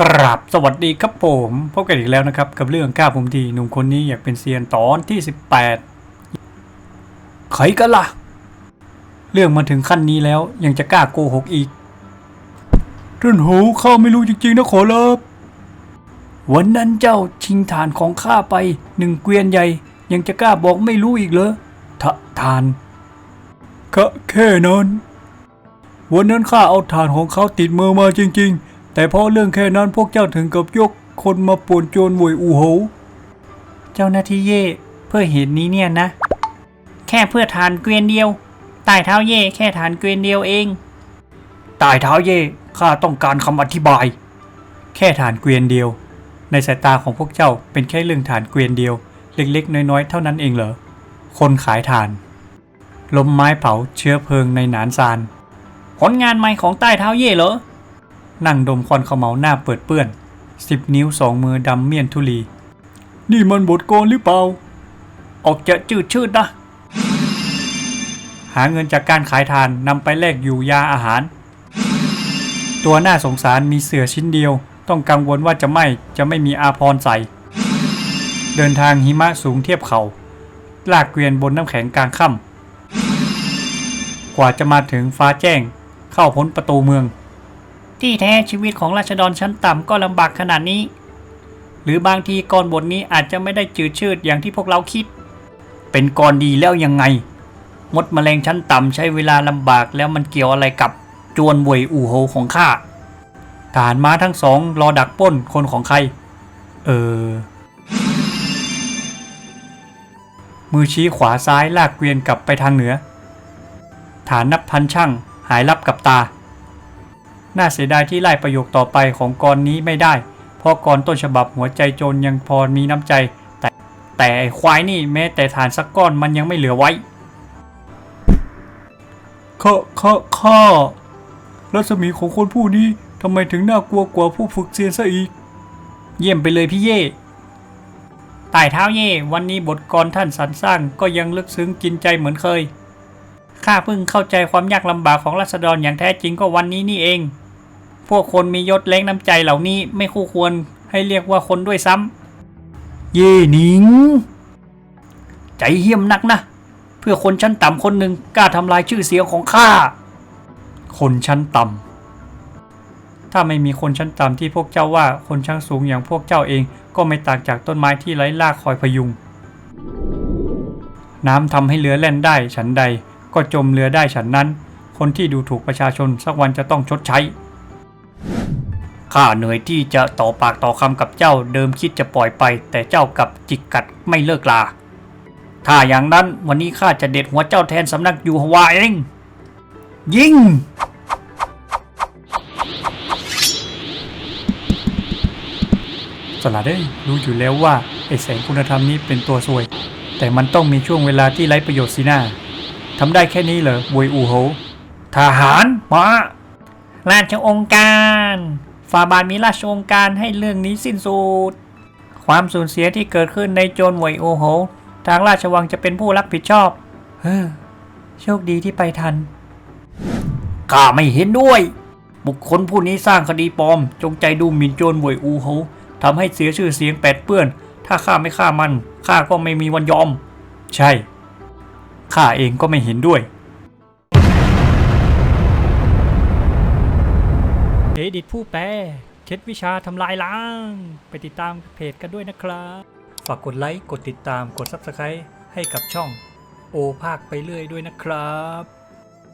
กราบสวัสดีครับผมพบกันอีกแล้วนะครับ กับเรื่องก้าผมทีหนุ่มคนนี้อยากเป็นเซียนตอนที่ 18ใครกันล่ะ เรื่องมาถึงขั้นนี้แล้วยังจะกล้าโกหกอีกท่านหูข้าไม่รู้จริงๆนะขอรับวันนั้นเจ้าชิงฐานของข้าไปหนึ่งเกวียนใหญ่ ยังจะกล้าบอกไม่รู้อีกเหรอทะทานก็แค่นั้นวันนั้นข้าเอาฐานของเขาติดมือมาจริง ๆ แต่เพราะเรื่องแค่นั้นพวกเจ้าถึงกับยกคนมาป่วนโจรหวยอูโหเจ้าหน้าที่เย่เพื่อเหตุนี้เนี่ยนะ แค่เพื่อฐานเกวียนเดียวใต้เท้าเย่แค่ฐานเกวียนเดียวเองตายเท้าเย่ข้าต้องการคำอธิบาย แค่ฐานเกวียนเดียว ในสายตาของพวกเจ้าเป็นแค่เรื่องฐานเกวียนเดียว เล็กๆ น้อยๆ เท่านั้นเองเหรอคนขายฐานลมไม้เผาเชื้อเพลิงในหนานซานผลงานใหม่ของใต้เท้าเย่เหรอ นั่งดมควันขมเหลาหน้าเปิดเปื้อนสิบนิ้วสองมือดำเมียนทุลี นี่มันบทกลหรือเปล่า ออกจะจืดชืดนะ หาเงินจากการขายทานนำไปแลกอยู่ยาอาหาร ตัวหน้าสงสารมีเสือชิ้นเดียว ต้องกังวลว่าจะไม่จะไม่มีอาพรใส่ เดินทางหิมะสูงเทียบเขา ลากเกวียนบนน้ำแข็งกลางค่ำกว่าจะมาถึงฟ้าแจ้ง เข้าพ้นประตูเมือง ที่แท้ชีวิตของราชดรชั้นต่ำก็ลำบากขนาดนี้ หรือบางทีกรบทนี้อาจจะไม่ได้จืดชืดอย่างที่พวกเราคิด เป็นกรดีแล้วยังไง มดแมลงชั้นต่ำใช้เวลาลำบากแล้วมันเกี่ยวอะไรกับจวนเวยอู่โฮของข้าทหารม้าทั้งสองรอดักป้นคนของใคร เออ มือชี้ขวาซ้ายลากเกวียนกลับไปทางเหนือ ฐานนับพันช่างหายลับกับตา น่าเสียดายที่ไล่ประโยคต่อไปของกรนี้ไม่ได้ เพราะกรต้นฉบับหัวใจโจรยังพอมีน้ำใจ แต่แต่ไอ้ควายนี่แม้แต่ฐานสักก้อนมันยังไม่เหลือไว้ข้าข้าข้ารัศมีของคนผู้นี้ทำไมถึงน่ากลัวกว่าผู้ฝึกเซียนซะอีก เยี่ยมไปเลยพี่เย่ใต้เท้าเย่ วันนี้บทกรท่านสรรสร้างก็ยังลึกซึ้งกินใจเหมือนเคย ข้าเพิ่งเข้าใจความยากลำบากของรัษฎรอย่างแท้จริงก็วันนี้นี่เอง พวกคนมียศเล้งน้ำใจเหล่านี้ไม่คู่ควรให้เรียกว่าคนด้วยซ้ำ เย่หนิง ใจเหี้ยมนักนะ เพื่อคนชั้นต่ำคนหนึ่งกล้าทำลายชื่อเสียงของข้า คนชั้นต่ำ ถ้าไม่มีคนชั้นต่ำที่พวกเจ้าว่าคนชั้นสูงอย่างพวกเจ้าเองก็ไม่ต่างจากต้นไม้ที่ไร้รากคอยพยุง น้ำทำให้เรือแล่นได้ฉันใด ก็จมเรือได้ฉันนั้น คนที่ดูถูกประชาชนสักวันจะต้องชดใช้ ข้าเหนื่อยที่จะต่อปากต่อคำกับเจ้าเดิมคิดจะปล่อยไป แต่เจ้ากับจิกกัดไม่เลิกลา ถ้าอย่างนั้นวันนี้ข้าจะเด็ดหัวเจ้าแทนสำนักยูฮวาเอง ยิง สลัดเอ้ยรู้อยู่แล้วว่าไอแสงคุณธรรมนี้เป็นตัวซวย แต่มันต้องมีช่วงเวลาที่ไร้ประโยชน์สินะทำได้แค่นี้เหรอเวยอูโหทหารมาราชองค์การ ฝ่าบาทมีราชองการให้เรื่องนี้สิ้นสุด ความสูญเสียที่เกิดขึ้นในโจรหวยโอโห ทางราชวังจะเป็นผู้รับผิดชอบ เฮ้อ โชคดีที่ไปทัน ข้าไม่เห็นด้วย บุคคลผู้นี้สร้างคดีปลอม จงใจดูหมิ่นโจรหวยอูโหทำให้เสียชื่อเสียงแปดเปื้อน ถ้าข้าไม่ฆ่ามัน ข้าก็ไม่มีวันยอม ใช่ ข้าเองก็ไม่เห็นด้วย ดิตผู้แปลเคล็ดวิชาทำลายล้าง ไปติดตามเพจกันด้วยนะครับ ฝากกดไลค์ กดติดตาม กด Subscribe ให้กับช่องโอภาคไปเรื่อยด้วยนะครับ